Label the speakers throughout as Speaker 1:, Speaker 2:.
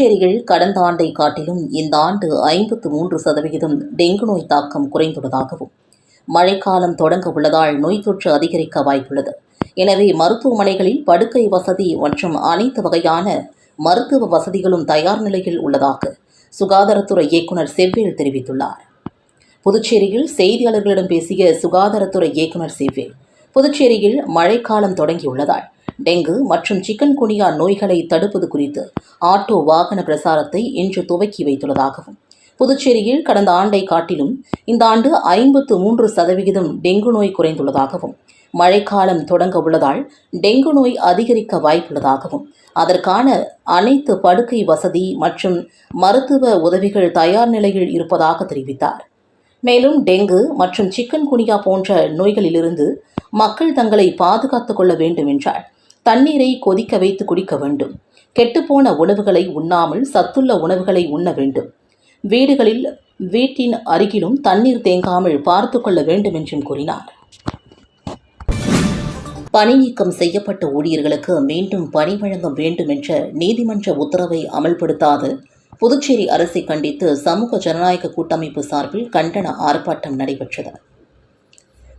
Speaker 1: புதுச்சேரியில் கடந்த ஆண்டை காட்டிலும் இந்த ஆண்டு ஐம்பத்து மூன்று சதவிகிதம் டெங்கு நோய் தாக்கம் குறைந்துள்ளதாகவும் மழைக்காலம் தொடங்க உள்ளதால் நோய் தொற்று அதிகரிக்க வாய்ப்புள்ளது. எனவே மருத்துவமனைகளில் படுக்கை வசதி மற்றும் அனைத்து வகையான மருத்துவ வசதிகளும் தயார் நிலையில் உள்ளதாக சுகாதாரத்துறை இயக்குனர் செவ்வேல் தெரிவித்துள்ளார். புதுச்சேரியில் செய்தியாளர்களிடம் பேசிய சுகாதாரத்துறை இயக்குனர் செவ்வேல் புதுச்சேரியில் மழைக்காலம் தொடங்கியுள்ளதால் டெங்கு மற்றும் சிக்கன் குனியா நோய்களை தடுப்பது குறித்து ஆட்டோ வாகன பிரசாரத்தை இன்று துவக்கி வைத்துள்ளதாகவும் புதுச்சேரியில் கடந்த ஆண்டை காட்டிலும் இந்த ஆண்டு ஐம்பத்து மூன்று சதவிகிதம் டெங்கு நோய் குறைந்துள்ளதாகவும் மழைக்காலம் தொடங்க உள்ளதால் டெங்கு நோய் அதிகரிக்க வாய்ப்புள்ளதாகவும் அதற்கான அனைத்து படுக்கை வசதி மற்றும் மருத்துவ உதவிகள் தயார் நிலையில் இருப்பதாக தெரிவித்தார். மேலும் டெங்கு மற்றும் சிக்கன் குனியா போன்ற நோய்களிலிருந்து மக்கள் தங்களை பாதுகாத்துக் கொள்ள வேண்டும் என்றால் தண்ணீரை கொதிக்க வைத்து குடிக்க வேண்டும். கெட்டுப்போன உணவுகளை உண்ணாமல் சத்துள்ள உணவுகளை உண்ண வேண்டும். வீடுகளில் வீட்டின் அருகிலும் தண்ணீர் தேங்காமல் பார்த்து கொள்ள வேண்டும் என்றும் கூறினார். பணி நீக்கம் செய்யப்பட்ட ஊழியர்களுக்கு மீண்டும் பணி வழங்க வேண்டும் என்ற நீதிமன்ற உத்தரவை அமல்படுத்தாது புதுச்சேரி அரசை கண்டித்து சமூக ஜனநாயக கூட்டமைப்பு சார்பில் கண்டன ஆர்ப்பாட்டம் நடைபெற்றது.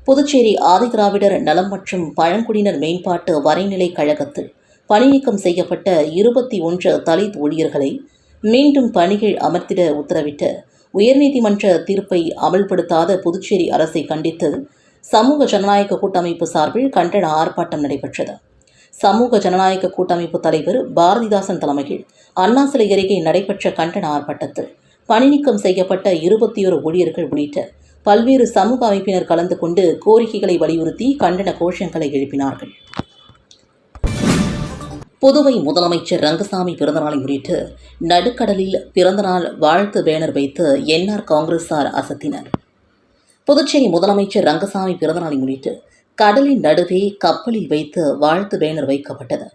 Speaker 1: புதுச்சேரி ஆதிதிராவிடர் நலம் மற்றும் பழங்குடியினர் மேம்பாட்டு வரைநிலை கழகத்தில் பணிநீக்கம் செய்யப்பட்ட இருபத்தி ஒன்று தலித் ஊழியர்களை மீண்டும் பணிகள் அமர்த்திட உத்தரவிட்ட உயர்நீதிமன்ற தீர்ப்பை அமல்படுத்தாத புதுச்சேரி அரசை கண்டித்து சமூக ஜனநாயக கூட்டமைப்பு சார்பில் கண்டன ஆர்ப்பாட்டம் நடைபெற்றது. சமூக ஜனநாயக கூட்டமைப்பு தலைவர் பாரதிதாசன் தலைமையில் அண்ணா சிலை அருகே நடைபெற்ற கண்டன ஆர்ப்பாட்டத்தில் பணிநீக்கம் செய்யப்பட்ட இருபத்தி ஒரு ஊழியர்கள் உள்ளிட்ட பல்வேறு சமூக அமைப்பினர் கலந்து கொண்டு கோரிக்கைகளை வலியுறுத்தி கண்டன கோஷங்களை எழுப்பினார்கள். புதுவை முதலமைச்சர் ரங்கசாமி பிறந்தநாளை முன்னிட்டு நடுக்கடலில் பிறந்தநாள் வாழ்த்து பேனர் வைத்து என்ஆர் காங்கிரஸார் அசத்தினர். புதுச்சேரி முதலமைச்சர் ரங்கசாமி பிறந்தநாளை முன்னிட்டு கடலின் நடுவே கப்பலில் வைத்து வாழ்த்து பேனர் வைக்கப்பட்டது.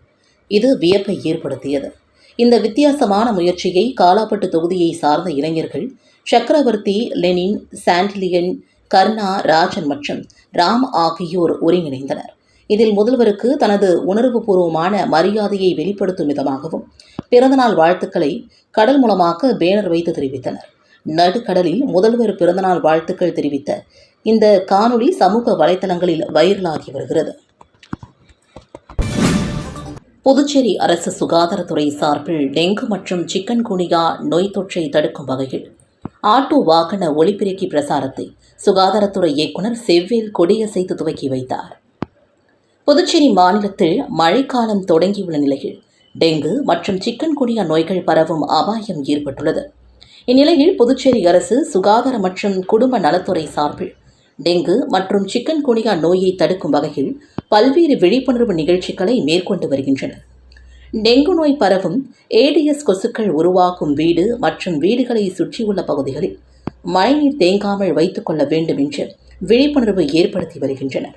Speaker 1: இது வியப்பை ஏற்படுத்தியது. இந்த வித்தியாசமான முயற்சியை காலாப்பட்டு தொகுதியை சார்ந்த இளைஞர்கள் சக்கரவர்த்தி லெனின் சாண்டிலியன் கர்ணா ராஜன் மற்றும் ராம் ஆகியோர் ஒருங்கிணைந்தனர். இதில் முதல்வருக்கு தனது உணர்வுபூர்வமான மரியாதையை வெளிப்படுத்தும் விதமாகவும் பிறந்தநாள் வாழ்த்துக்களை கடல் மூலமாக பேனர் வைத்து தெரிவித்தனர். நடுக்கடலில் முதல்வர் பிறந்தநாள் வாழ்த்துக்கள் தெரிவித்த இந்த காணொளி சமூக வலைதளங்களில் வைரலாகி வருகிறது. புதுச்சேரி அரசு சுகாதாரத்துறை சார்பில் டெங்கு மற்றும் சிக்கன் குனியா நோய் தொற்றை தடுக்கும் வகையில் ஆட்டோ வாகன ஒலிபெருக்கி பிரசாரத்தை சுகாதாரத்துறை இயக்குனர் செவ்வேல் கொடியசைத்து துவக்கி வைத்தார். புதுச்சேரி மாநிலத்தில் மழைக்காலம் தொடங்கியுள்ள நிலையில் டெங்கு மற்றும் சிக்கன்குனியா நோய்கள் பரவும் அபாயம் ஏற்பட்டுள்ளது. இந்நிலையில் புதுச்சேரி அரசு சுகாதார மற்றும் குடும்ப நலத்துறை சார்பில் டெங்கு மற்றும் சிக்கன்குனியா நோயை தடுக்கும் வகையில் பல்வேறு விழிப்புணர்வு நிகழ்ச்சிகளை மேற்கொண்டு வருகின்றனர். டெங்கு நோய் பரவும் ஏடிஎஸ் கொசுக்கள் உருவாக்கும் வீடு மற்றும் வீடுகளை சுற்றியுள்ள பகுதிகளில் மழைநீர் தேங்காமல் வைத்துக்கொள்ள வேண்டும் என்று விழிப்புணர்வு ஏற்படுத்தி வருகின்றனர்.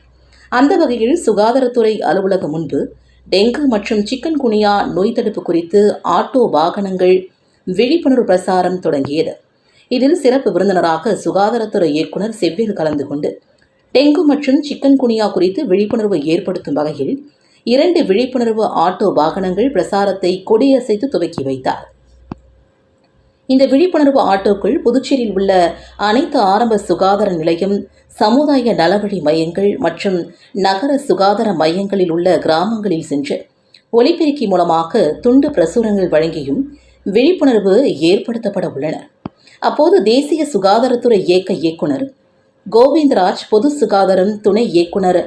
Speaker 1: அந்த வகையில் சுகாதாரத்துறை அலுவலகம் முன்பு டெங்கு மற்றும் சிக்கன் குனியா நோய் தடுப்பு குறித்து ஆட்டோ வாகனங்கள் விழிப்புணர்வு பிரசாரம் தொடங்கியது. இதில் சிறப்பு விருந்தினராக சுகாதாரத்துறை இயக்குனர் செவ்வேறு கலந்து கொண்டு டெங்கு மற்றும் சிக்கன் குனியா குறித்து விழிப்புணர்வு ஏற்படுத்தும் வகையில் இரண்டு விழிப்புணர்வு ஆட்டோ வாகனங்கள் பிரசாரத்தை கொடியசைத்து துவக்கி வைத்தார். இந்த விழிப்புணர்வு ஆட்டோக்கள் புதுச்சேரியில் உள்ள அனைத்து ஆரம்ப சுகாதார நிலையம் சமுதாய நலவழி மையங்கள் மற்றும் நகர சுகாதார மையங்களில் உள்ள கிராமங்களில் சென்று ஒலிபெருக்கி மூலமாக துண்டு பிரசுரங்கள் வழங்கியும் விழிப்புணர்வு ஏற்படுத்தப்பட உள்ளன. அப்போது தேசிய சுகாதாரத்துறை இயக்க இயக்குனர் கோவிந்தராஜ் பொது சுகாதாரம் துணை இயக்குனர்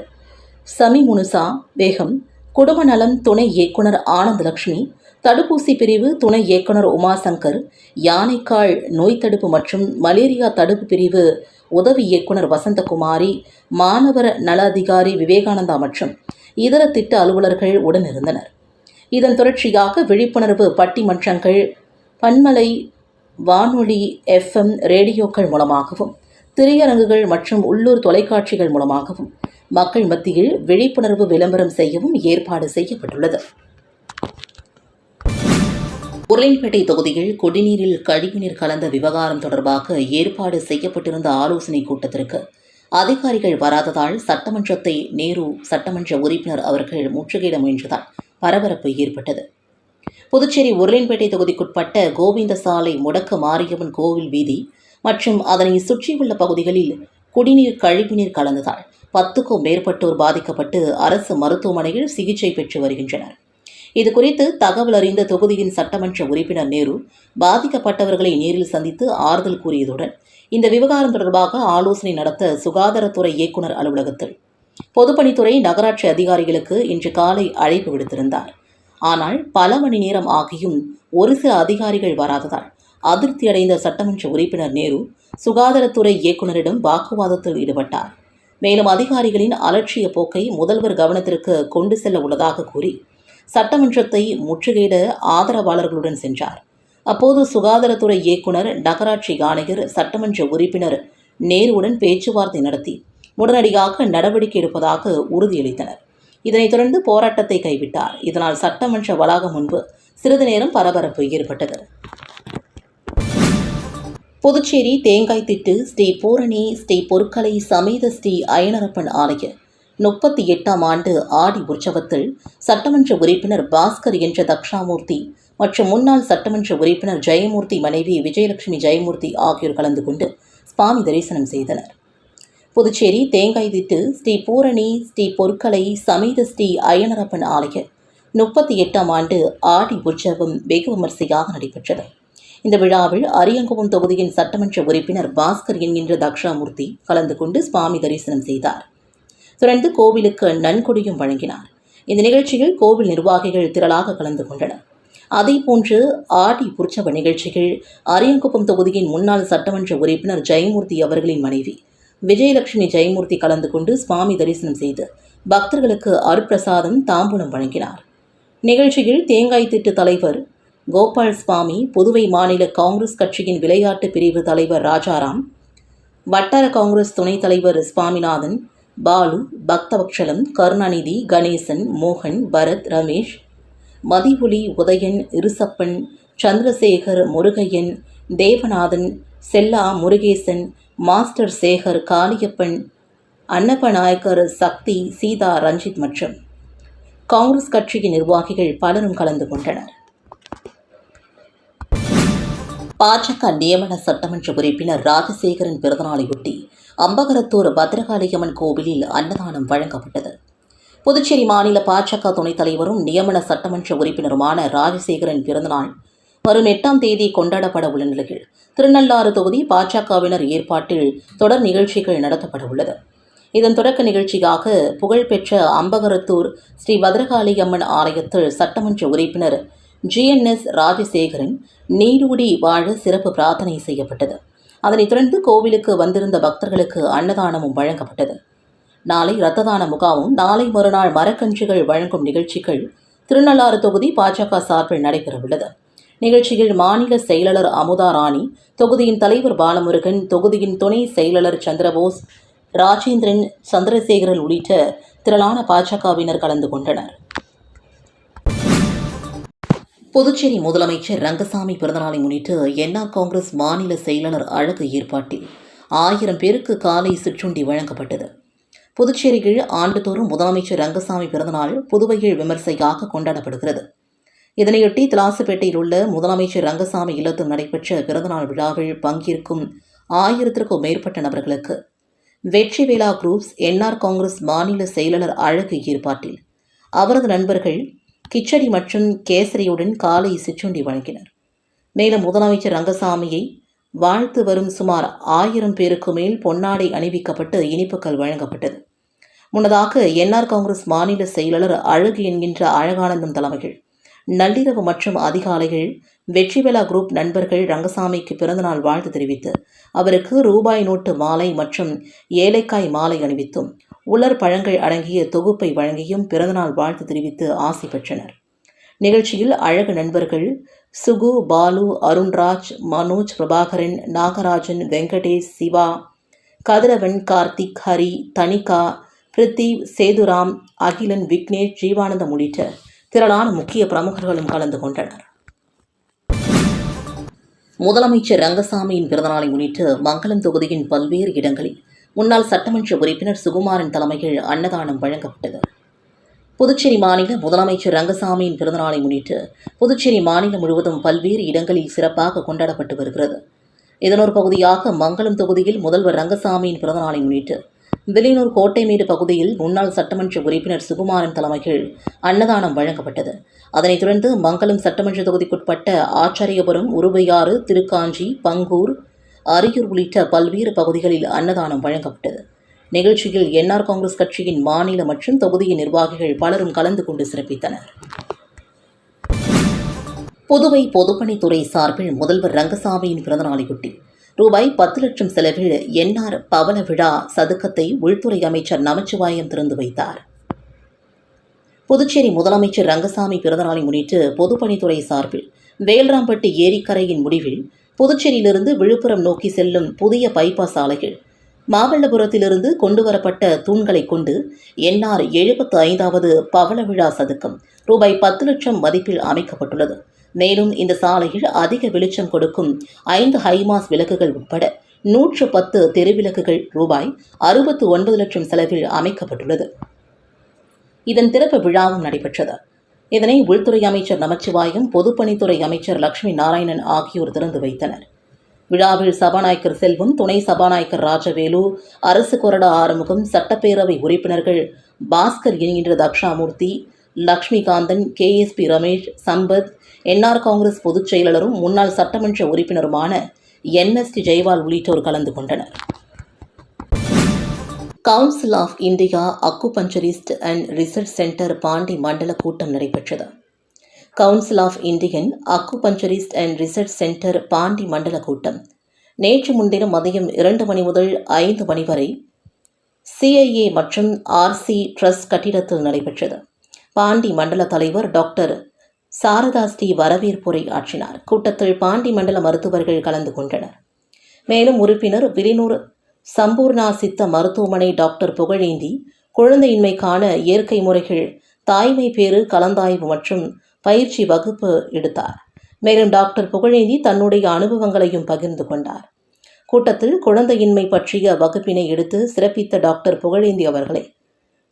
Speaker 1: சமி முனுசா பேகம் குடும்ப நலம் துணை இயக்குனர் ஆனந்தலட்சுமி தடுப்பூசி பிரிவு துணை இயக்குனர் உமாசங்கர் யானைக்கால் நோய் தடுப்பு மற்றும் மலேரியா தடுப்பு பிரிவு உதவி இயக்குனர் வசந்தகுமாரி மாணவர் நல அதிகாரி விவேகானந்தா மற்றும் இதர திட்ட அலுவலர்கள் உடனிருந்தனர் இதன் தொடர்ச்சியாக விழிப்புணர்வு பட்டிமன்றங்கள் பன்மலை வானொலி எஃப்எம் ரேடியோக்கள் மூலமாகவும் திரையரங்குகள் மற்றும் உள்ளூர் தொலைக்காட்சிகள் மூலமாகவும் மக்கள் மத்தியில் விழிப்புணர்வு விளம்பரம் செய்யவும் ஏற்பாடு செய்யப்பட்டுள்ளது. உருளைப்பேட்டை தொகுதியில் குடிநீரில் கழிவுநீர் கலந்த விவகாரம் தொடர்பாக ஏற்பாடு செய்யப்பட்டிருந்த ஆலோசனைக் கூட்டத்திற்கு அதிகாரிகள் வராததால் சட்டமன்றத்தை நேரு சட்டமன்ற உறுப்பினர் அவர்கள் முற்றுகையிட முயன்றதால் பரபரப்பு ஏற்பட்டது. புதுச்சேரி உருளைன்பேட்டை தொகுதிக்குட்பட்ட கோவிந்தசாலை முடக்க மாரியம்மன் கோவில் வீதி மற்றும் அதனை சுற்றியுள்ள பகுதிகளில் குடிநீர் கழிவுநீர் கலந்ததால் பத்துக்கும் மேற்பட்டோர் பாதிக்கப்பட்டு அரசு மருத்துவமனையில் சிகிச்சை பெற்று வருகின்றனர். இதுகுறித்து தகவல் அறிந்த தொகுதியின் சட்டமன்ற உறுப்பினர் நேரு பாதிக்கப்பட்டவர்களை நேரில் சந்தித்து ஆறுதல் கூறியதுடன் இந்த விவகாரம் தொடர்பாக ஆலோசனை நடத்த சுகாதாரத்துறை இயக்குநர் அலுவலகத்தில் பொதுப்பணித்துறை நகராட்சி அதிகாரிகளுக்கு இன்று காலை அழைப்பு விடுத்திருந்தார். ஆனால் பல மணி நேரம் ஆகியும் ஒரு சில அதிகாரிகள் வராததால் அதிருப்தியடைந்த சட்டமன்ற உறுப்பினர் நேரு சுகாதாரத்துறை இயக்குநரிடம் வாக்குவாதத்தில் ஈடுபட்டார். மேலும் அதிகாரிகளின் அலட்சிய போக்கை முதல்வர் கவனத்திற்கு கொண்டு செல்ல உள்ளதாக கூறி சட்டமன்றத்தை முற்றுகையிட ஆதரவாளர்களுடன் சென்றார். அப்போது சுகாதாரத்துறை இயக்குனர் நகராட்சி ஆணையர் சட்டமன்ற உறுப்பினர் நேருவுடன் பேச்சுவார்த்தை நடத்தி உடனடியாக நடவடிக்கை எடுப்பதாக உறுதியளித்தனர். இதனைத் தொடர்ந்து போராட்டத்தை கைவிட்டார். இதனால் சட்டமன்ற வளாகம் முன்பு சிறிது நேரம் பரபரப்பு ஏற்பட்டது. புதுச்சேரி தேங்காய் திட்டு ஸ்ரீ பூரணி ஸ்ரீ பொற்கலை சமேத ஸ்ரீ அயனரப்பன் ஆலய முப்பத்தி எட்டாம் ஆண்டு ஆடி உற்சவத்தில் சட்டமன்ற உறுப்பினர் பாஸ்கர் என்ற தக்ஷாமூர்த்தி மற்றும் முன்னாள் சட்டமன்ற உறுப்பினர் ஜெயமூர்த்தி மனைவி விஜயலட்சுமி ஜெயமூர்த்தி ஆகியோர் கலந்து கொண்டு சுவாமி தரிசனம் செய்தனர். புதுச்சேரி தேங்காய் திட்டு ஸ்ரீ பூரணி ஸ்ரீ பொற்கலை சமீத ஸ்ரீ அயனரப்பன் ஆலய முப்பத்தி எட்டாம் ஆண்டு ஆடி உற்சவம் வெகு விமரிசையாக நடைபெற்றது. இந்த விழாவில் அரியங்குப்பம் தொகுதியின் சட்டமன்ற உறுப்பினர் பாஸ்கர் என்கின்ற தக்ஷாமூர்த்தி கலந்து கொண்டு சுவாமி தரிசனம் செய்தார். தொடர்ந்து கோவிலுக்கு நன்கொடியும் வழங்கினார். இந்த நிகழ்ச்சியில் கோவில் நிர்வாகிகள் திரளாக கலந்து கொண்டனர். அதேபோன்று ஆடி புற்சவ நிகழ்ச்சிகள் அரியங்குப்பம் தொகுதியின் முன்னாள் சட்டமன்ற உறுப்பினர் ஜெயமூர்த்தி அவர்களின் மனைவி விஜயலட்சுமி ஜெயமூர்த்தி கலந்து கொண்டு சுவாமி தரிசனம் செய்து பக்தர்களுக்கு அருப்பிரசாதம் தாம்பூலம் வழங்கினார். நிகழ்ச்சியில் தேங்காய் திட்டு தலைவர் கோபால் சுவாமி புதுவை மாநில காங்கிரஸ் கட்சியின் விளையாட்டு பிரிவு தலைவர் ராஜாராம் வட்டார காங்கிரஸ் துணைத் தலைவர் சுவாமிநாதன் பாலு பக்தவக்ஷலம் கருணாநிதி கணேசன் மோகன் பரத் ரமேஷ் மதிபுலி உதயன் இருசப்பன் சந்திரசேகர் முருகையன் தேவநாதன் செல்லா முருகேசன் மாஸ்டர் சேகர் காளியப்பன் அன்னப்பநாயக்கர் சக்தி சீதா ரஞ்சித் மற்றும் காங்கிரஸ் கட்சியின் நிர்வாகிகள் பலரும் கலந்து கொண்டனர். பாஜக நியமன சட்டமன்ற உறுப்பினர் ராஜசேகரன் பிறந்தநாளையொட்டி அம்பகரத்தூர் பத்ரகாளியம்மன் கோவிலில் அன்னதானம் வழங்கப்பட்டது. புதுச்சேரி மாநில பாஜக துணைத் தலைவரும் நியமன சட்டமன்ற உறுப்பினருமான ராஜசேகரன் பிறந்தநாள் வரும் எட்டாம் தேதி கொண்டாடப்பட உள்ள நிலையில் திருநள்ளாறு தொகுதி பாஜகவினர் ஏற்பாட்டில் தொடர் நிகழ்ச்சிகள் நடத்தப்பட உள்ளது. இதன் தொடக்க நிகழ்ச்சியாக புகழ்பெற்ற அம்பகரத்தூர் ஸ்ரீ பத்ரகாளியம்மன் ஆலயத்தில் சட்டமன்ற உறுப்பினர் ஜிஎன்எஸ் ராஜசேகரன் நீரூடி வாழ சிறப்பு பிரார்த்தனை செய்யப்பட்டது. அதனைத் தொடர்ந்து கோவிலுக்கு வந்திருந்த பக்தர்களுக்கு அன்னதானமும் வழங்கப்பட்டது. நாளை இரத்த தான முகாமும் நாளை மறுநாள் மரக்கன்றுகள் வழங்கும் நிகழ்ச்சிகள் திருநள்ளாறு தொகுதி பாஜக சார்பில் நடைபெறவுள்ளது. நிகழ்ச்சியில் மாநில செயலாளர் அமுதா ராணி தொகுதியின் தலைவர் பாலமுருகன் தொகுதியின் துணை செயலாளர் சந்திரபோஸ் ராஜேந்திரன் சந்திரசேகரன் உள்ளிட்ட திரளான பாஜகவினர் கலந்து கொண்டனர். புதுச்சேரி முதலமைச்சர் ரங்கசாமி பிறந்தநாளை முன்னிட்டு என்ஆர் காங்கிரஸ் மாநில செயலாளர் அழகு ஏற்பாட்டில் ஆயிரம் பேருக்கு காலை சிற்றுண்டி வழங்கப்பட்டது. புதுச்சேரியில் ஆண்டுதோறும் முதலமைச்சர் ரங்கசாமி பிறந்தநாள் புதுவையில் விமர்சையாக கொண்டாடப்படுகிறது. இதனையொட்டி திலாசுப்பேட்டையில் உள்ள முதலமைச்சர் ரங்கசாமி இல்லத்தில் நடைபெற்ற பிறந்தநாள் விழாவில் பங்கேற்கும் ஆயிரத்திற்கும் மேற்பட்ட நபர்களுக்கு வெற்றி வேளா குரூப்ஸ் என்ஆர் காங்கிரஸ் மாநில செயலாளர் அழகு ஏற்பாட்டில் அவரது நண்பர்கள் கிச்சடி மற்றும் கேசரியுடன் காலை சிற்றுண்டி வழங்கினர் மேலும் முதலமைச்சர் ரங்கசாமியை வாழ்த்து வரும் சுமார் ஆயிரம் பேருக்கு மேல் பொன்னாடை அணிவிக்கப்பட்டு இனிப்புகள் வழங்கப்பட்டது. முன்னதாக என்ஆர் காங்கிரஸ் மாநில செயலாளர் அழகு என்கின்ற அழகானந்தம் தலைமையில் நள்ளிரவு மற்றும் அதிகாலைகள் வெற்றிவேலா குரூப் நண்பர்கள் ரங்கசாமிக்கு பிறந்தநாள் வாழ்த்து தெரிவித்து அவருக்கு ரூபாய் நோட்டு மாலை மற்றும் ஏலைக்காய் மாலை அணிவித்தும் உலர் பழங்கள் அடங்கிய தொகுப்பை வழங்கியும் பிறந்தநாள் வாழ்த்து தெரிவித்து ஆசை பெற்றனர். நிகழ்ச்சியில் அழகு நண்பர்கள் சுகு பாலு அருண்ராஜ் மனோஜ் பிரபாகரன் நாகராஜன் வெங்கடேஷ் சிவா கதிரவன் கார்த்திக் ஹரி தனிகா பிரித்திவ் சேதுராம் அகிலன் விக்னேஷ் ஜீவானந்தம் உள்ளிட்ட திரளான முக்கிய பிரமுகர்களும் கலந்து கொண்டனர். முதலமைச்சர் ரங்கசாமியின் பிறந்தநாளை முன்னிட்டு மங்களம் தொகுதியின் பல்வேறு இடங்களில் முன்னாள் சட்டமன்ற உறுப்பினர் சுகுமாரன் தலைமையில் அன்னதானம் வழங்கப்பட்டது. புதுச்சேரி மாநில முதலமைச்சர் ரங்கசாமியின் பிறந்தநாளை முன்னிட்டு புதுச்சேரி மாநிலம் முழுவதும் பல்வேறு இடங்களில் சிறப்பாக கொண்டாடப்பட்டு வருகிறது. இதனொரு பகுதியாக மங்களம் தொகுதியில் முதல்வர் ரங்கசாமியின் பிறந்தநாளை முன்னிட்டு வில்லியனூர் கோட்டைமேடு பகுதியில் முன்னாள் சட்டமன்ற உறுப்பினர் சுகுமாரன் தலைமையில் அன்னதானம் வழங்கப்பட்டது. அதனைத் தொடர்ந்து மங்களம் சட்டமன்ற தொகுதிக்குட்பட்ட ஆச்சாரியபுரம் உருவையாறு திருக்காஞ்சி பங்கூர் அரியூர் உள்ளிட்ட பல்வேறு பகுதிகளில் அன்னதானம் வழங்கப்பட்டது. நிகழ்ச்சியில் என்ஆர் காங்கிரஸ் கட்சியின் மாநில மற்றும் தொகுதியின் நிர்வாகிகள் பலரும் கலந்து கொண்டு சிறப்பித்தனர். புதுவை பொதுப்பணித்துறை சார்பில் முதல்வர் ரங்கசாமியின் பிறந்தநாளையொட்டி ரூபாய் பத்து லட்சம் செலவில் என்ஆர் பவன விழா சதுக்கத்தை உள்துறை அமைச்சர் நமச்சிவாயம் திறந்து வைத்தார். புதுச்சேரி முதலமைச்சர் ரங்கசாமி பிறந்தநாளை முன்னிட்டு பொதுப்பணித்துறை சார்பில் வேல்ராம்பட்டி ஏரிக்கரையின் முடிவில் புதுச்சேரியிலிருந்து விழுப்புரம் நோக்கி செல்லும் புதிய பைபாஸ் சாலைகள். மாமல்லபுரத்திலிருந்து கொண்டுவரப்பட்ட தூண்களை கொண்டு என்ஆர் எழுபத்து ஐந்தாவது பவள விழா சதுக்கம் ரூபாய் பத்து லட்சம் மதிப்பில் அமைக்கப்பட்டுள்ளது. மேலும் இந்த சாலையில் அதிக வெளிச்சம் கொடுக்கும் ஐந்து ஹைமாஸ் விளக்குகள் உட்பட நூற்று பத்து தெருவிளக்குகள் ரூபாய் அறுபத்து ஒன்பது லட்சம் செலவில் அமைக்கப்பட்டுள்ளது. இதன் திறப்பு விழாவும் நடைபெற்றது. இதனை உள்துறை அமைச்சர் நமச்சிவாயும் பொதுப்பணித்துறை அமைச்சர் லட்சுமி நாராயணன் ஆகியோர் திறந்து வைத்தனர். விழாவில் சபாநாயகர் செல்வம் துணை சபாநாயகர் ராஜவேலு அரசு கொறடா ஆறுமுகம் சட்டப்பேரவை உறுப்பினர்கள் பாஸ்கர் என்கின்ற தக்ஷாமூர்த்தி லக்ஷ்மிகாந்தன் கேஎஸ்பி ரமேஷ் சம்பத் என்ஆர் காங்கிரஸ் பொதுச் செயலாளரும் முன்னாள் சட்டமன்ற உறுப்பினருமான என்எஸ்டி ஜெய்வால் உள்ளிட்டோர் கலந்து கொண்டனர். Council of India acupuncturist and research centre Pondy மண்டல கூட்டம் நடைபெற்றது. Council of Indian acupuncturist and research centre Pondy மண்டல கூட்டம். நேற்று முன்தினம் மதியம் இரண்டு மணி முதல் ஐந்து மணி வரை சிஐஏ மற்றும் ஆர்சி ட்ரஸ்ட் கட்டிடத்தில் நடைபெற்றது. பாண்டி மண்டல தலைவர் டாக்டர் சாரதா ஸ்ரீ வரவேற்புரை ஆற்றினார். கூட்டத்தில் பாண்டி மண்டல மருத்துவர்கள் கலந்து கொண்டனர். மேலும் உறுப்பினர் விரினூர் சம்பூர்ணா சித்த மருத்துவமனை டாக்டர் புகழேந்தி குழந்தையின்மைக்கான இயற்கை முறைகள் தாய்மை பேறு கலந்தாய்வு மற்றும் பயிற்சி வகுப்பு எடுத்தார். மேலும் டாக்டர் புகழேந்தி தன்னுடைய அனுபவங்களையும் பகிர்ந்து கொண்டார். கூட்டத்தில் குழந்தையின்மை பற்றிய வகுப்பினை எடுத்து சிறப்பித்த டாக்டர் புகழேந்தி அவர்களை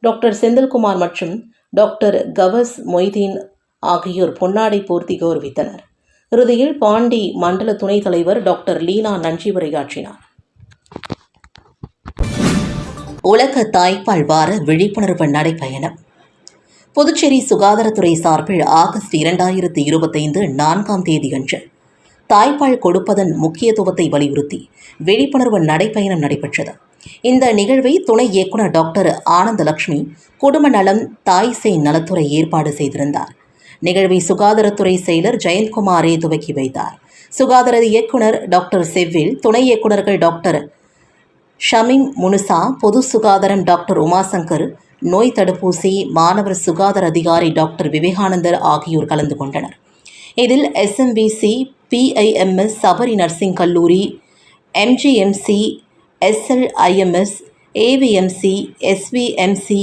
Speaker 1: டாக்டர் செந்தில்குமார் மற்றும் டாக்டர் கவஸ் மொய்தீன் ஆகியோர் பொன்னாடை போர்த்தி கௌரவித்தனர். இறுதியில் பாண்டி மண்டல துணைத் தலைவர் டாக்டர் லீனா நன்றி உரையாற்றினார். உலக தாய்ப்பால் வார விழிப்புணர்வு நடைப்பயணம் புதுச்சேரி சுகாதாரத்துறை சார்பில் ஆகஸ்ட் இரண்டாயிரத்தி இருபத்தைந்து நான்காம் தேதியன்று தாய்ப்பால் கொடுப்பதன் முக்கியத்துவத்தை வலியுறுத்தி விழிப்புணர்வு நடைப்பயணம் நடைபெற்றது. இந்த நிகழ்வை துணை இயக்குநர் டாக்டர் ஆனந்தலட்சுமி குடும்ப நலம் தாய் செய் நலத்துறை ஏற்பாடு செய்திருந்தார். நிகழ்வை சுகாதாரத்துறை செயலர் ஜெயந்த்குமாரே துவக்கி வைத்தார். சுகாதார இயக்குனர் டாக்டர் செவ்வில் துணை இயக்குநர்கள் டாக்டர் ஷமீம் முனுசா பொது சுகாதாரம் டாக்டர் உமாசங்கர் நோய் தடுப்பூசி மாணவர் சுகாதார அதிகாரி டாக்டர் விவேகானந்தர் ஆகியோர் கலந்து கொண்டனர். இதில் எஸ்எம்பிசி பிஐஎம்எஸ் சபரி நர்சிங் கல்லூரி எம்ஜிஎம்சி எஸ்எல்ஐஎம்எஸ் ஏவிஎம்சி எஸ்விஎம்சி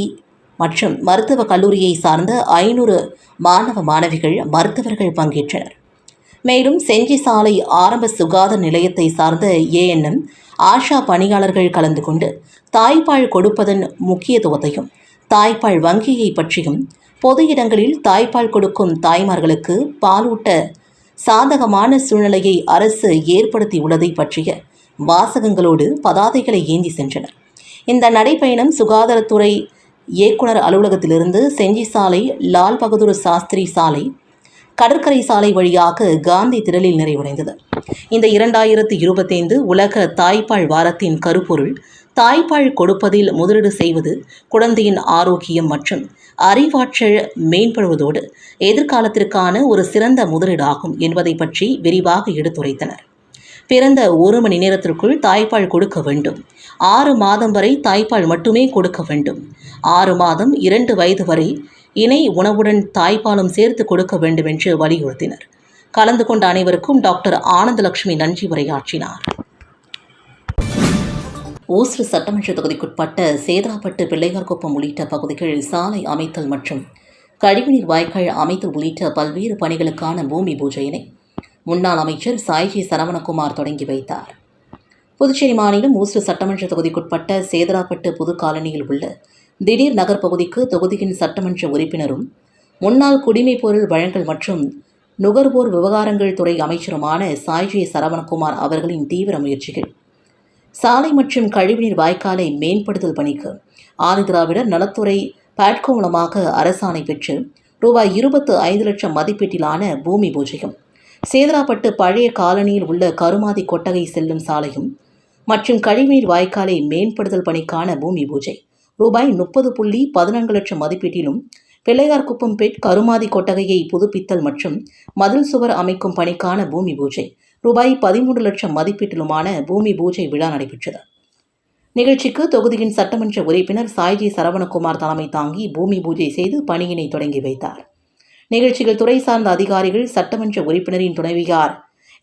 Speaker 1: மற்றும் மருத்துவக் கல்லூரியை சார்ந்த ஐநூறு மாணவ மாணவிகள் மருத்துவர்கள் பங்கேற்றனர். மேலும் செஞ்சி சாலை ஆரம்ப சுகாதார நிலையத்தை சார்ந்த ஏஎன்எம் ஆஷா பணியாளர்கள் கலந்து கொண்டு தாய்ப்பால் கொடுப்பதன் முக்கியத்துவத்தையும் தாய்ப்பால் வங்கியை பற்றியும் பொது இடங்களில் தாய்ப்பால் கொடுக்கும் தாய்மார்களுக்கு பாலூட்ட சாதகமான சூழ்நிலையை அரசு ஏற்படுத்தியுள்ளதை பற்றிய வாசகங்களோடு பதாதைகளை ஏந்தி சென்றனர். இந்த நடைப்பயணம் சுகாதாரத்துறை இயக்குனர் அலுவலகத்திலிருந்து செஞ்சி சாலை லால் பகதூர் சாஸ்திரி சாலை கடற்கரை சாலை வழியாக காந்தி திடலில் நிறைவடைந்தது. இந்த இரண்டாயிரத்து இருபத்தைந்து உலக தாய்ப்பால் வாரத்தின் கருப்பொருள் தாய்ப்பால் கொடுப்பதில் முதலீடு செய்வது குழந்தையின் ஆரோக்கியம் மற்றும் அறிவாற்றல் மேம்படுவதோடு எதிர்காலத்திற்கான ஒரு சிறந்த முதலீடாகும் என்பதை பற்றி விரிவாக எடுத்துரைத்தனர். பிறந்த ஒரு மணி நேரத்திற்குள் தாய்ப்பால் கொடுக்க வேண்டும். ஆறு மாதம் வரை தாய்ப்பால் மட்டுமே கொடுக்க வேண்டும். ஆறு மாதம் இரண்டு வயது வரை இணை உணவுடன் தாய்ப்பாலும் சேர்த்து கொடுக்க வேண்டும் என்று வலியுறுத்தினர். கலந்து கொண்ட அனைவருக்கும் டாக்டர் ஆனந்தலட்சுமி நன்றி உரையாற்றினார். ஊசூர் சட்டமன்ற தொகுதிக்குட்பட்ட சேதராப்பட்டு பிள்ளையார்குப்பம் உள்ளிட்ட பகுதிகளில் சாலை அமைத்தல் மற்றும் கழிவுநீர் வாய்க்கால் அமைத்தல் உள்ளிட்ட பல்வேறு பணிகளுக்கான பூமி பூஜையினை முன்னாள் அமைச்சர் சாய்ஜி சரவணகுமார் தொடங்கி வைத்தார். புதுச்சேரி மாநிலம் ஊசூர் சட்டமன்ற தொகுதிக்குட்பட்ட சேதராப்பட்டு புது காலனியில் உள்ள திடீர் நகர் பகுதிக்கு தொகுதியின் சட்டமன்ற உறுப்பினரும் முன்னாள் குடிமைப் பொருள் வழங்கல் மற்றும் நுகர்வோர் விவகாரங்கள் துறை அமைச்சருமான சாய்ஜி சரவணகுமார் அவர்களின் தீவிர முயற்சிகள். சாலை மற்றும் கழிவுநீர் வாய்க்காலை மேம்படுத்தல் பணிக்கு ஆதிதிராவிடர் நலத்துறை பேட்கோ மூலமாக அரசாணை பெற்று ரூபாய் இருபத்து ஐந்து லட்சம் மதிப்பீட்டிலான பூமி பூஜையும் சேதராப்பட்டு பழைய காலனியில் உள்ள கருமாதி கொட்டகை செல்லும் சாலையும் மற்றும் கழிவுநீர் வாய்க்காலை மேம்படுத்தல் பணிக்கான பூமி பூஜை. ரூபாய் முப்பது புள்ளி பதினான்கு லட்சம் மதிப்பீட்டிலும் பிள்ளையார்குப்பம் பெட் கருமாதி கொட்டகையை புதுப்பித்தல் மற்றும் மதில் சுவர் அமைக்கும் பணிக்கான பூமி பூஜை. ரூபாய் பதிமூன்று லட்சம் மதிப்பீட்டிலுமான பூமி பூஜை விழா நடைபெற்றது. நிகழ்ச்சிக்கு தொகுதியின் சட்டமன்ற உறுப்பினர் சாய்ஜி சரவணகுமார் தலைமை தாங்கி பூமி பூஜை செய்து பணியினை தொடங்கி வைத்தார். நிகழ்ச்சியில் துறை சார்ந்த அதிகாரிகள் சட்டமன்ற உறுப்பினரின் துணைவியார்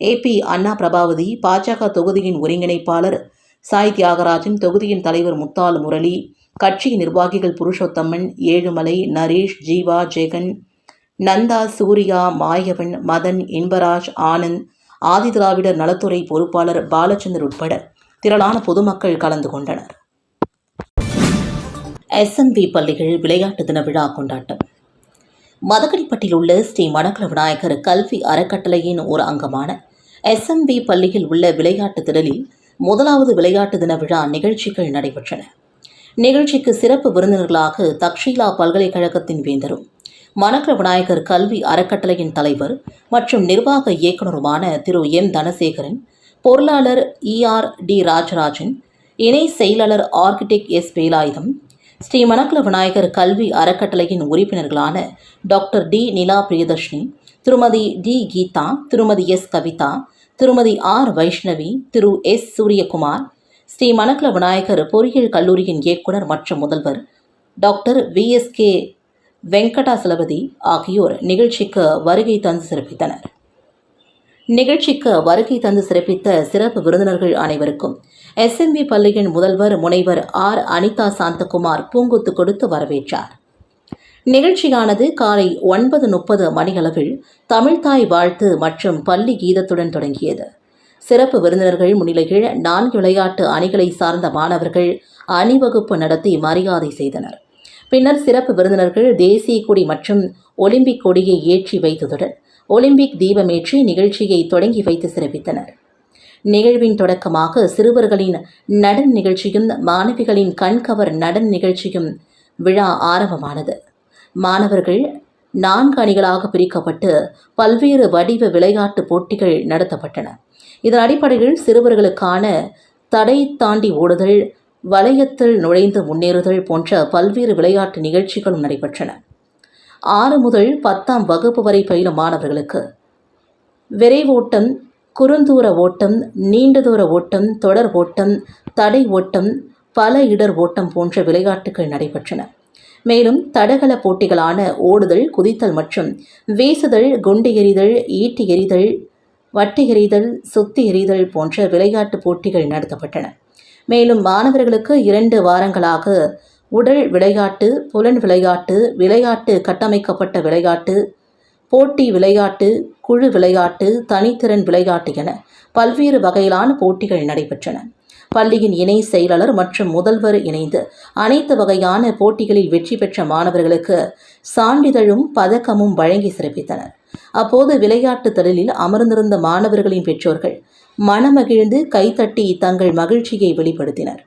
Speaker 1: ஏபி அண்ணா பிரபாவதி பாஜக தொகுதியின் ஒருங்கிணைப்பாளர் சாய் தியாகராஜன் தொகுதியின் தலைவர் முத்தால் முரளி கட்சி நிர்வாகிகள் புருஷோத்தம்மன் ஏழுமலை நரேஷ் ஜீவா ஜெகன் நந்தா சூர்யா மாயவன் மதன் இன்பராஜ் ஆனந்த் ஆதிதிராவிடர் நலத்துறை பொறுப்பாளர் பாலச்சந்தர் உட்பட திரளான பொதுமக்கள் கலந்து கொண்டனர். எஸ்எம்பி பள்ளிகள் விளையாட்டு தின விழா கொண்டாட்டம். மதகடிப்பட்டில் உள்ள ஸ்ரீ மணக்கல விநாயகர் கல்வி அறக்கட்டளையின் ஒரு அங்கமான எஸ்எம்பி பள்ளியில் உள்ள விளையாட்டு திடலில் முதலாவது விளையாட்டு தின விழா நிகழ்ச்சிகள் நடைபெற்றன. நிகழ்ச்சிக்கு சிறப்பு விருந்தினர்களாக தக்ஷீலா பல்கலைக்கழகத்தின் வேந்தரும் மணக்கல விநாயகர் கல்வி அறக்கட்டளையின் தலைவர் மற்றும் நிர்வாக இயக்குநருமான திரு. எம். தனசேகரன் பொருளாளர் இஆர் டி. ராஜராஜன் இணை செயலாளர் ஆர்கிடெக்ட் எஸ். வேலாயுதம் ஸ்ரீ. மணக்கல விநாயகர் கல்வி அறக்கட்டளையின் உறுப்பினர்களான டாக்டர் டி. நிலா பிரியதர்ஷினி திருமதி டி. கீதா திருமதி எஸ். கவிதா திருமதி ஆர். வைஷ்ணவி திரு. எஸ். சூரியகுமார் ஸ்ரீ மணக்கல விநாயகர் பொறியியல் கல்லூரியின் இயக்குனர் மற்றும் முதல்வர். Doctor V. S. K. Venkatachalapathy ஆகியோர் நிகழ்ச்சிக்கு வருகை தந்து சிறப்பித்தனர். நிகழ்ச்சிக்கு வருகை தந்து சிறப்பித்த சிறப்பு விருந்தினர்கள் அனைவருக்கும் எஸ்எம்பி பள்ளியின் முதல்வர் முனைவர் ஆர். அனிதா சாந்தகுமார் பூங்குத்து கொடுத்து வரவேற்றார். நிகழ்ச்சியானது காலை ஒன்பது முப்பது மணியளவில் தமிழ்தாய் வாழ்த்து மற்றும் பள்ளி கீதத்துடன் தொடங்கியது. சிறப்பு விருந்தினர்கள் முன்னிலையில் நான்கு விளையாட்டு அணிகளை சார்ந்த மாணவர்கள் அணிவகுப்பு நடத்தி மரியாதை செய்தனர். பின்னர் சிறப்பு விருந்தினர்கள் தேசிய கொடி மற்றும் ஒலிம்பிக் கொடியை ஏற்றி வைத்ததுடன் ஒலிம்பிக் தீபமேற்றி நிகழ்ச்சியை தொடங்கி வைத்து சிறப்பித்தனர். நிகழ்வின் தொடக்கமாக சிறுவர்களின் நடன நிகழ்ச்சியும் மாணவிகளின் கண்கவர் நடன நிகழ்ச்சியும் விழா ஆரம்பமானது. மாணவர்கள் நான்கு அணிகளாக பிரிக்கப்பட்டு பல்வேறு வடிவ விளையாட்டு போட்டிகள் நடத்தப்பட்டன. இதன் அடிப்படையில் சிறுவர்களுக்கான தடை தாண்டி ஓடுதல் வளையத்தில் நுழைந்து முன்னேறுதல் போன்ற பல்வேறு விளையாட்டு நிகழ்ச்சிகளும் நடைபெற்றன. ஆறு முதல் பத்தாம் வகுப்பு வரை பயிலும் மாணவர்களுக்கு விரைவோட்டம் குறுந்தூர ஓட்டம் நீண்ட தூர ஓட்டம் தொடர் ஓட்டம் தடை ஓட்டம் பல இடர் ஓட்டம் போன்ற விளையாட்டுகள் நடைபெற்றன. மேலும் தடகள போட்டிகளான ஓடுதல் குதித்தல் மற்றும் வீசுதல் குண்டு எறிதல் ஈட்டி எறிதல் வட்டு எறிதல் சுத்தி எறிதல் போன்ற விளையாட்டு போட்டிகள் நடத்தப்பட்டன. மேலும் மாணவர்களுக்கு இரண்டு வாரங்களாக உடல் விளையாட்டு புலன் விளையாட்டு விளையாட்டு கட்டமைக்கப்பட்ட விளையாட்டு போட்டி விளையாட்டு குழு விளையாட்டு தனித்திறன் விளையாட்டு என பல்வேறு வகையிலான போட்டிகள் நடைபெற்றன. பள்ளியின் இணை செயலாளர் மற்றும் முதல்வர் இணைந்து அனைத்து வகையான போட்டிகளில் வெற்றி பெற்ற மாணவர்களுக்கு சான்றிதழும் பதக்கமும் வழங்கி சிறப்பித்தனர். அப்போது விளையாட்டு திடலில் அமர்ந்திருந்த மாணவர்களின் பெற்றோர்கள் மனமகிழ்ந்து கைத்தட்டி தங்கள் மகிழ்ச்சியை வெளிப்படுத்தினர்.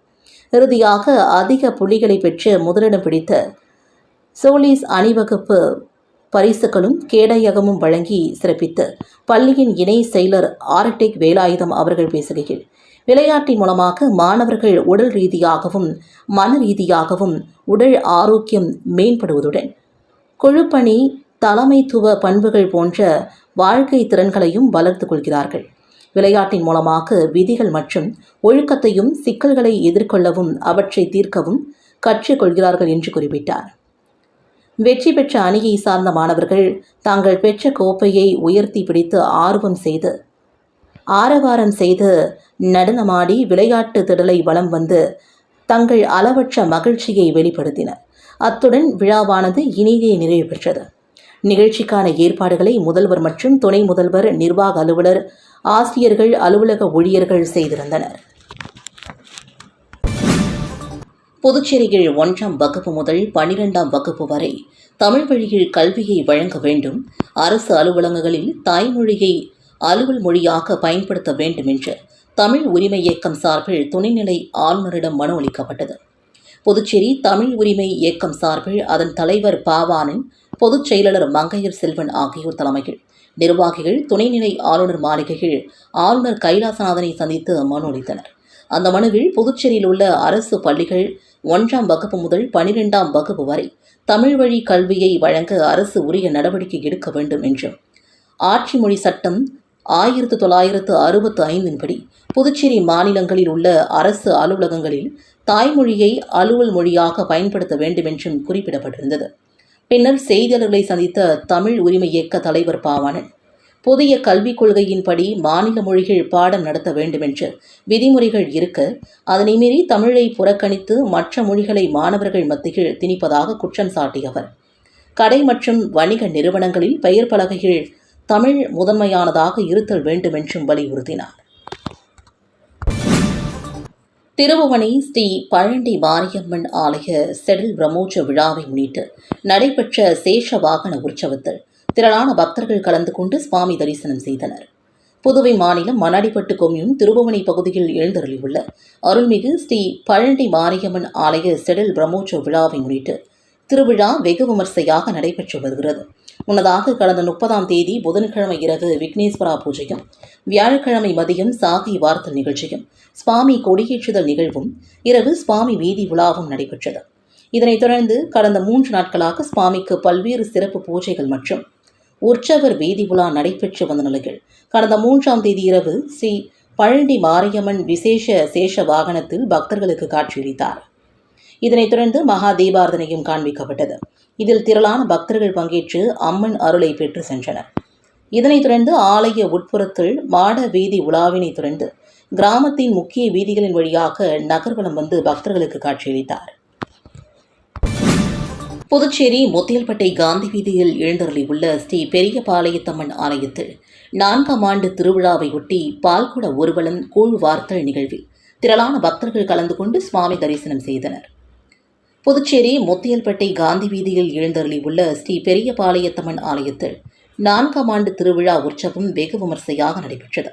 Speaker 1: இறுதியாக அதிக புள்ளிகளை பெற்று முதலிடம் பிடித்த சோலிஸ் அணிவகுப்பு பரிசுகளும் கேடயகமும் வழங்கி சிறப்பித்து பள்ளியின் இணை செயலர் ஆர்டெக் வேலாயுதம் அவர்கள் பேசுகையில் விளையாட்டின் மூலமாக மாணவர்கள் உடல் ரீதியாகவும் மன ரீதியாகவும் உடல் ஆரோக்கியம் மேம்படுவதுடன் குழுப்பணி தலைமைத்துவ பண்புகள் போன்ற வாழ்க்கை திறன்களையும் வளர்த்துக் கொள்கிறார்கள். விளையாட்டின் மூலமாக விதிகள் மற்றும் ஒழுக்கத்தையும் சிக்கல்களை எதிர்கொள்ளவும் அவற்றை தீர்க்கவும் கற்றுக்கொள்கிறார்கள் என்று குறிப்பிட்டார். வெற்றி பெற்ற அணியை சார்ந்த மாணவர்கள் தாங்கள் பெற்ற கோப்பையை உயர்த்தி பிடித்து ஆர்வம் செய்து ஆரவாரம் செய்து நடனமாடி விளையாட்டு திடலை வலம் வந்து தங்கள் அளவற்ற மகிழ்ச்சியை வெளிப்படுத்தினர். அத்துடன் விழாவானது இனிதே நிறைவு பெற்றது. நிகழ்ச்சிக்கான ஏற்பாடுகளை முதல்வர் மற்றும் துணை முதல்வர் நிர்வாக அலுவலர் ஆசிரியர்கள் அலுவலக ஊழியர்கள் செய்திருந்தனர். புதுச்சேரியில் ஒன்றாம் வகுப்பு முதல் பனிரெண்டாம் வகுப்பு வரை தமிழ் வழியில் கல்வியை வழங்க வேண்டும் அரசு அலுவலகங்களில் தாய்மொழியை அலுவல் மொழியாக பயன்படுத்த வேண்டும் என்று தமிழ் உரிமை இயக்கம் சார்பில் துணைநிலை ஆளுநரிடம் மனு அளிக்கப்பட்டது. புதுச்சேரி தமிழ் உரிமை இயக்கம் சார்பில் அதன் தலைவர் பாவானன் பொதுச் செயலாளர் மங்கையர் செல்வன் ஆகியோர் தலைமையில். நிர்வாகிகள் துணைநிலை ஆளுநர் மாளிகையில் ஆளுநர் கைலாசநாதனை சந்தித்து மனு அளித்தனர். அந்த மனுவில் புதுச்சேரியில் உள்ள அரசு பள்ளிகள் ஒன்றாம் வகுப்பு முதல் பனிரெண்டாம் வகுப்பு வரை தமிழ் வழி கல்வியை வழங்க அரசு உரிய நடவடிக்கை எடுக்க வேண்டும் என்றும் ஆட்சி மொழி சட்டம் ஆயிரத்து தொள்ளாயிரத்து அறுபத்து ஐந்தின்படி புதுச்சேரி மாநிலங்களில் உள்ள அரசு அலுவலகங்களில் தாய்மொழியை அலுவல் மொழியாக பயன்படுத்த வேண்டும் என்றும் குறிப்பிடப்பட்டிருந்தது. பின்னர் செய்தியாளர்களை சந்தித்த தமிழ் உரிமை இயக்க தலைவர் பாவாணன் புதிய கல்விக் கொள்கையின்படி மாநில மொழிகள் பாடம் நடத்த வேண்டுமென்று விதிமுறைகள் இருக்க அதனை மீறி தமிழை புறக்கணித்து மற்ற மொழிகளை மாணவர்கள் மத்தியில் திணிப்பதாக குற்றம் சாட்டிய அவர் கடை மற்றும் வணிக நிறுவனங்களில் பெயர் பலகைகள் தமிழ் முதன்மையானதாக இருத்தல் வேண்டுமென்றும் வலியுறுத்தினார். திருபுவனை ஸ்ரீ பழண்டி மாரியம்மன் ஆலய செடில் பிரம்மோற்ச விழாவை முன்னிட்டு நடைபெற்ற சேஷ வாகன உற்சவத்தில் திரளான பக்தர்கள் கலந்து கொண்டு சுவாமி தரிசனம் செய்தனர். புதுவை மாநிலம் மணாடிப்பட்டு கொம்யூன் திருபுவனை பகுதியில் எழுந்தருளியுள்ள அருள்மிகு ஸ்ரீ பழண்டி மாரியம்மன் ஆலய செடில் பிரம்மோற்சவ விழாவை முன்னிட்டு திருவிழா வெகு விமர்சையாக நடைபெற்று வருகிறது. முன்னதாக கடந்த முப்பதாம் தேதி புதன்கிழமை இரவு விக்னேஸ்வரா பூஜையும் வியாழக்கிழமை மதியம் சாகி வார்த்தல் நிகழ்ச்சியும் சுவாமி கொடியேற்றுதல் நிகழ்வும் இரவு சுவாமி வீதி உலாவும் நடைபெற்றது. இதனைத் தொடர்ந்து கடந்த மூன்று நாட்களாக சுவாமிக்கு பல்வேறு சிறப்பு பூஜைகள் மற்றும் உற்சவர் வீதி உலா நடைபெற்று வந்த நிலையில் கடந்த மூன்றாம் தேதி இரவு ஸ்ரீ பழனி மாரியம்மன் விசேஷ சேஷ வாகனத்தில் பக்தர்களுக்கு காட்சியளித்தார். இதனைத் தொடர்ந்து மகா தீபாரதனையும் காண்பிக்கப்பட்டது. இதில் திரளான பக்தர்கள் பங்கேற்று அம்மன் அருளை பெற்று சென்றனர். இதனைத் தொடர்ந்து ஆலய உட்புறத்தில் மாட வீதி உலாவினை தொடர்ந்து கிராமத்தின் முக்கிய வீதிகளின் வழியாக நகர்வலம் வந்து பக்தர்களுக்கு காட்சியளித்தார். புதுச்சேரி முத்தியல்பட்டை காந்தி வீதியில் எழுந்தருளியுள்ள ஸ்ரீ பெரியபாளையத்தம்மன் ஆலயத்தில் நான்காம் ஆண்டு திருவிழாவையொட்டி பால்குட ஊர்வலம் கூழ் வார்த்தல் நிகழ்வில் திரளான பக்தர்கள் கலந்து கொண்டு சுவாமி தரிசனம் செய்தனர். புதுச்சேரி முத்தியல்பேட்டை காந்தி வீதியில் எழுந்தருளியுள்ள ஸ்ரீ பெரியபாளையத்தம்மன் ஆலயத்தில் நான்காம் ஆண்டு திருவிழா உற்சவம் வெகு விமர்சையாக நடைபெற்றது.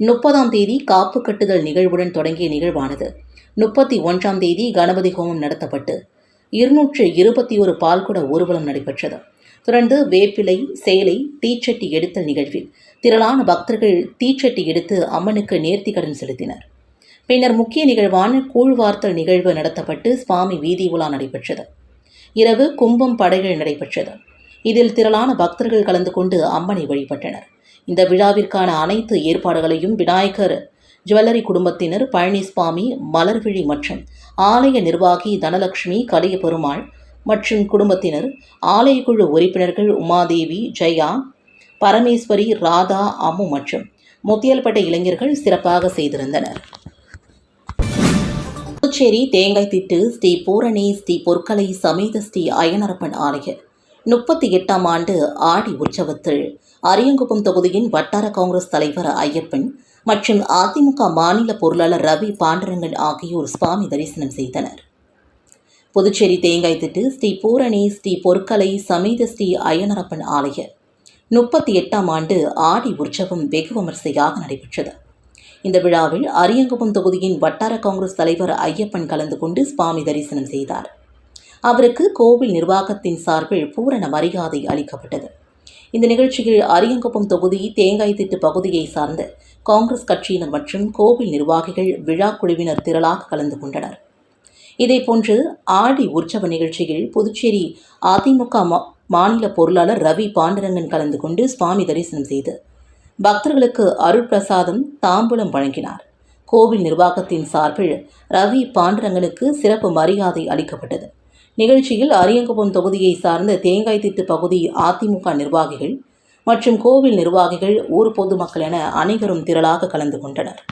Speaker 1: முப்பதாம் தேதி காப்பு கட்டுதல் நிகழ்வுடன் தொடங்கிய நிகழ்வானது. முப்பத்தி ஒன்றாம் தேதி கணபதி ஹோமம் நடத்தப்பட்டு இருநூற்று இருபத்தி ஒரு பால்குட ஊர்வலம் நடைபெற்றது. தொடர்ந்து வேப்பிலை சேலை தீச்சட்டி எடுத்தல் நிகழ்வில் திரளான பக்தர்கள் தீச்சட்டி எடுத்து அம்மனுக்கு நேர்த்திக்கடன் செலுத்தினர். பின்னர் முக்கிய நிகழ்வான கூழ்வார்த்தல் நிகழ்வு நடத்தப்பட்டு சுவாமி வீதி உலா நடைபெற்றது. இரவு கும்பம் படைகள் நடைபெற்றது. இதில் திரளான பக்தர்கள் கலந்து கொண்டு அம்மனை வழிபட்டனர். இந்த விழாவிற்கான அனைத்து ஏற்பாடுகளையும் விநாயகர் ஜுவல்லரி குடும்பத்தினர் பழனிசுவாமி மலர்விழி மற்றும் ஆலய நிர்வாகி தனலட்சுமி கலிய பெருமாள் மற்றும் குடும்பத்தினர் ஆலயக்குழு உறுப்பினர்கள் உமாதேவி ஜெயா பரமேஸ்வரி ராதா அம்மு மற்றும் முத்தியல்பட்ட இளைஞர்கள் சிறப்பாக செய்திருந்தனர். புதுச்சேரி தேங்காய் திட்டு ஸ்ரீ பூரணி ஸ்ரீ பொற்கலை சமேத ஸ்ரீ அயனரப்பன் ஆலய முப்பத்தி எட்டாம் ஆண்டு ஆடி உற்சவத்தில் அரியங்குப்பம் தொகுதியின் வட்டார காங்கிரஸ் தலைவர் ஐயப்பன் மற்றும் அதிமுக மாநில பொருளாளர் ரவி பாண்டரங்கன் ஆகியோர் சுவாமி தரிசனம் செய்தனர். புதுச்சேரி தேங்காய் திட்டு ஸ்ரீ பூரணி ஸ்ரீ பொற்கலை சமேத ஸ்ரீ அய்யனரப்பன் ஆலய முப்பத்தி எட்டாம் ஆண்டு ஆடி உற்சவம் வெகு விமர்சையாக நடைபெற்றது. இந்த விழாவில் அரியங்குப்பம் தொகுதியின் வட்டார காங்கிரஸ் தலைவர் ஐயப்பன் கலந்து கொண்டு சுவாமி தரிசனம் செய்தார். அவருக்கு கோவில் நிர்வாகத்தின் சார்பில் பூரண மரியாதை அளிக்கப்பட்டது. இந்த நிகழ்ச்சியில் அரியங்குப்பம் தொகுதி தேங்காய் திட்டு பகுதியை சார்ந்த காங்கிரஸ் கட்சியினர் மற்றும் கோவில் நிர்வாகிகள் விழா குழுவினர் திரளாக கலந்து கொண்டனர். இதேபோன்று ஆடி உற்சவ நிகழ்ச்சியில் புதுச்சேரி அதிமுக மாநில பொருளாளர் ரவி பாண்டரங்கன் கலந்து கொண்டு சுவாமி தரிசனம் செய்து பக்தர்களுக்கு அருட்பிரசாதம் தாம்பூலம் வழங்கினார். கோவில் நிர்வாகத்தின் சார்பில் ரவி பாண்டரங்கனுக்கு சிறப்பு மரியாதை அளிக்கப்பட்டது. நிகழ்ச்சியில் அரியங்குப்பம் தொகுதியை சார்ந்த தேங்காய் திட்டு பகுதி அதிமுக நிர்வாகிகள் மற்றும் கோவில் நிர்வாகிகள் ஊர் பொதுமக்கள் என அனைவரும் திரளாக கலந்து கொண்டனர்.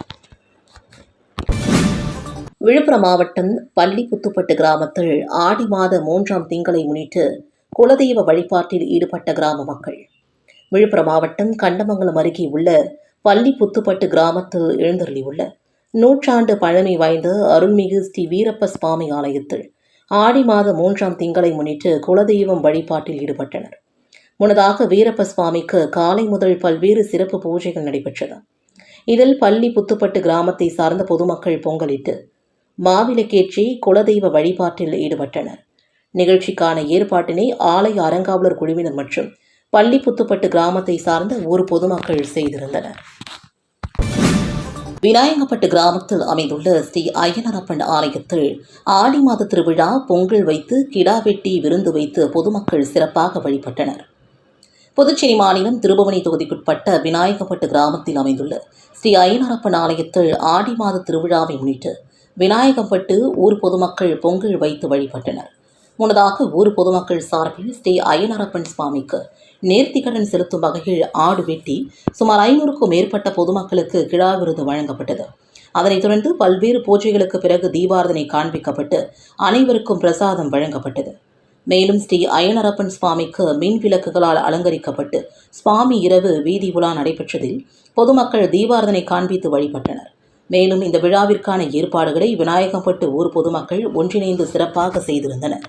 Speaker 1: விழுப்புரம் மாவட்டம் பள்ளிப்புத்துப்பட்டு கிராமத்தில் ஆடி மாத மூன்றாம் திங்களை முன்னிட்டு குலதெய்வ வழிபாட்டில் ஈடுபட்ட கிராம மக்கள் விழுப்புரம் மாவட்டம் கண்டமங்கலம் அருகே உள்ள பள்ளி புத்துப்பட்டு கிராமத்தில் எழுந்தருளியுள்ள நூற்றாண்டு பழமை வாய்ந்த அருள்மிகு ஸ்ரீ வீரப்ப சுவாமி ஆலயத்தில் ஆடி மாத மூன்றாம் திங்களை முன்னிட்டு குலதெய்வம் வழிபாட்டில் ஈடுபட்டனர். முன்னதாக வீரப்ப சுவாமிக்கு காலை முதல் பல்வேறு சிறப்பு பூஜைகள் நடைபெற்றது. இதில் பள்ளி புத்துப்பட்டு கிராமத்தை சார்ந்த பொதுமக்கள் பொங்கலிட்டு மாவிளக்கேற்றி குலதெய்வ வழிபாட்டில் ஈடுபட்டனர். நிகழ்ச்சிக்கான ஏற்பாட்டினை ஆலய அறங்காவலர் குழுவினர் மற்றும் பள்ளி புத்துப்பட்டு கிராமத்தை சார்ந்த ஊர் பொதுமக்கள் செய்திருந்தனர். விநாயகப்பட்டு கிராமத்தில் அமைந்துள்ள ஸ்ரீ ஐயனரப்பன் ஆலயத்தில் ஆடி மாத திருவிழா பொங்கல் வைத்து கிடா வெட்டி விருந்து வைத்து பொதுமக்கள் சிறப்பாக வழிபட்டனர். புதுச்சேரி மாநிலம் திருபுவனை தொகுதிக்குட்பட்ட விநாயகப்பட்டு கிராமத்தில் அமைந்துள்ள ஸ்ரீ ஐயனரப்பன் ஆலயத்தில் ஆடி மாத திருவிழாவை முன்னிட்டு விநாயகப்பட்டு ஊர் பொதுமக்கள் பொங்கல் வைத்து வழிபட்டனர். முன்னதாக ஊர் பொதுமக்கள் சார்பில் ஸ்ரீ அய்யனாரப்பன் சுவாமிக்கு நேர்த்திக்கடன் செலுத்தும் வகையில் ஆடு வெட்டி சுமார் ஐநூறுக்கும் மேற்பட்ட பொதுமக்களுக்கு கிழா விருது வழங்கப்பட்டது. அதனைத் தொடர்ந்து பல்வேறு பூஜைகளுக்கு பிறகு தீபாரதனை காண்பிக்கப்பட்டு அனைவருக்கும் பிரசாதம் வழங்கப்பட்டது. மேலும் ஸ்ரீ அயனரப்பன் சுவாமிக்கு மின் விளக்குகளால் அலங்கரிக்கப்பட்டு சுவாமி இரவு வீதி உலா நடைபெற்றதில் பொதுமக்கள் தீபாரதனை காண்பித்து வழிபட்டனர். மேலும் இந்த விழாவிற்கான ஏற்பாடுகளை விநாயகம்பட்டு ஊர் பொதுமக்கள் ஒன்றிணைந்து சிறப்பாக செய்திருந்தனர்.